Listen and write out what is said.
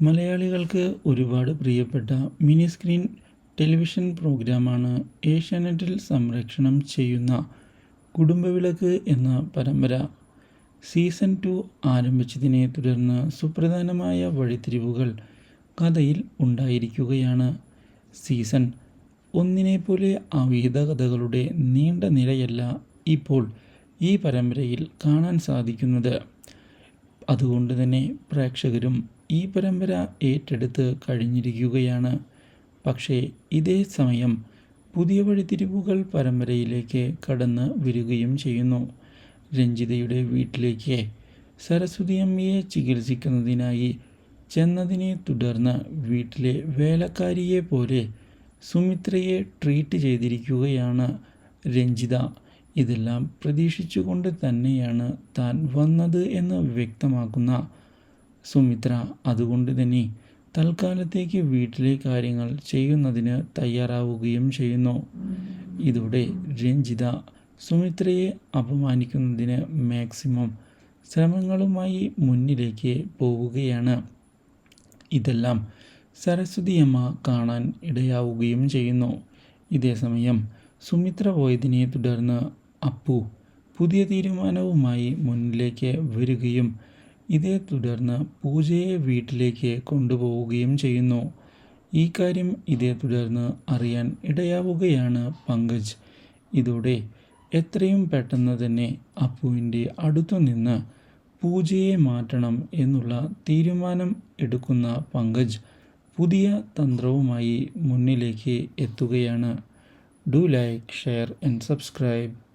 മലയാളികൾക്ക് ഒരുപാട് പ്രിയപ്പെട്ട മിനി സ്ക്രീൻ ടെലിവിഷൻ പ്രോഗ്രാമാണ് ഏഷ്യാനെറ്റിൽ സംരക്ഷണം ചെയ്യുന്ന കുടുംബവിളക്ക് എന്ന പരമ്പര. സീസൺ ടു ആരംഭിച്ചതിനെ തുടർന്ന് സുപ്രധാനമായ വഴിത്തിരിവുകൾ കഥയിൽ ഉണ്ടായിരിക്കുകയാണ്. സീസൺ ഒന്നിനെപ്പോലെ അവിഹിത കഥകളുടെ നീണ്ട നിരയല്ല ഇപ്പോൾ ഈ പരമ്പരയിൽ കാണാൻ സാധിക്കുന്നത്. അതുകൊണ്ട് തന്നെ പ്രേക്ഷകരും ഈ പരമ്പര ഏറ്റെടുത്ത് കഴിഞ്ഞിരിക്കുകയാണ്. പക്ഷേ ഇതേ സമയം പുതിയ വഴിത്തിരിവുകൾ പരമ്പരയിലേക്ക് കടന്ന് വരികയും ചെയ്യുന്നു. രഞ്ജിതയുടെ വീട്ടിലേക്ക് സരസ്വതി അമ്മയെ ചികിത്സിക്കുന്നതിനായി ചെന്നതിനെ തുടർന്ന് വീട്ടിലെ വേലക്കാരിയെ പോലെ സുമിത്രയെ ട്രീറ്റ് ചെയ്തിരിക്കുകയാണ് രഞ്ജിത. ഇതെല്ലാം പ്രതീക്ഷിച്ചുകൊണ്ട് തന്നെയാണ് താൻ വന്നത് എന്ന് വ്യക്തമാക്കുന്ന സുമിത്ര അതുകൊണ്ട് തന്നെ തൽക്കാലത്തേക്ക് വീട്ടിലെ കാര്യങ്ങൾ ചെയ്യുന്നതിന് തയ്യാറാവുകയും ചെയ്യുന്നു. ഇതോടെ രഞ്ജിത സുമിത്രയെ അപമാനിക്കുന്നതിന് മാക്സിമം ശ്രമങ്ങളുമായി മുന്നിലേക്ക് പോവുകയാണ്. ഇതെല്ലാം സരസ്വതിയമ്മ കാണാൻ ഇടയാവുകയും ചെയ്യുന്നു. ഇതേസമയം സുമിത്ര പോയതിനെ തുടർന്ന് അപ്പു പുതിയ തീരുമാനവുമായി മുന്നിലേക്ക് വരികയും ഇതേ തുടർന്ന് പൂജയെ വീട്ടിലേക്ക് കൊണ്ടുപോവുകയും ചെയ്യുന്നു. ഈ കാര്യം ഇതേ തുടർന്ന് അറിയാൻ ഇടയാവുകയാണ് പങ്കജ്. ഇതോടെ എത്രയും പെട്ടെന്ന് തന്നെ അപ്പുവിന്റെ അടുത്തു നിന്ന് പൂജയെ മാറ്റണം എന്നുള്ള തീരുമാനം എടുക്കുന്ന പങ്കജ് പുതിയ തന്ത്രവുമായി മുന്നിലേക്ക് എത്തുകയാണ്. Do like share and subscribe.